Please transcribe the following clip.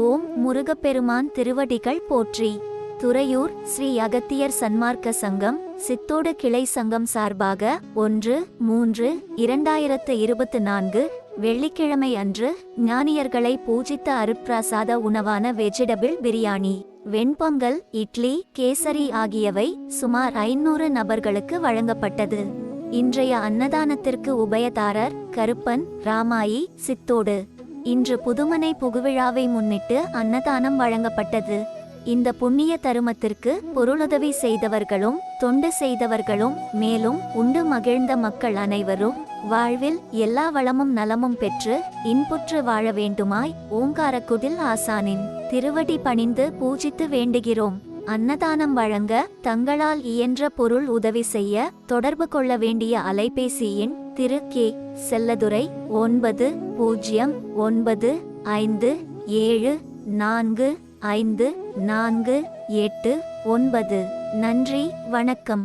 ஓம் முருகப்பெருமான் திருவடிகள் போற்றி. துறையூர் ஸ்ரீ அகத்தியர் சன்மார்க்க சங்கம் சித்தோடு கிளை சங்கம் சார்பாக ஒன்று மூன்று இரண்டாயிரத்து இருபத்து நான்கு வெள்ளிக்கிழமை அன்று ஞானியர்களை பூஜித்த அருட்பிரசாத உணவான வெஜிடபிள் பிரியாணி வெண்பொங்கல் இட்லி கேசரி ஆகியவை சுமார் ஐநூறு நபர்களுக்கு வழங்கப்பட்டது. இன்றைய அன்னதானத்திற்கு உபயதாரர் கருப்பன் ராமாயி சித்தோடு இன்று புதுமனை புகுவிழாவை முன்னிட்டு அன்னதானம் வழங்கப்பட்டது. இந்த புண்ணிய தருமத்திற்கு பொருளுதவி செய்தவர்களும் தொண்டு செய்தவர்களும் மேலும் உண்டு மகிழ்ந்த மக்கள் அனைவரும் வாழ்வில் எல்லா வளமும் நலமும் பெற்று இன்புற்று வாழ வேண்டுமாய் ஓங்காரக்குடில் ஆசானின் திருவடி பணிந்து பூஜித்து வேண்டுகிறோம். அன்னதானம் வழங்க தங்களால் இயன்ற பொருள் உதவி செய்ய தொடர்பு கொள்ள வேண்டிய அலைபேசியின் திரு கே. செல்லதுரை ஒன்பது பூஜ்ஜியம் ஒன்பது ஐந்து ஏழு நான்கு ஐந்து நான்கு எட்டு ஒன்பது. நன்றி வணக்கம்.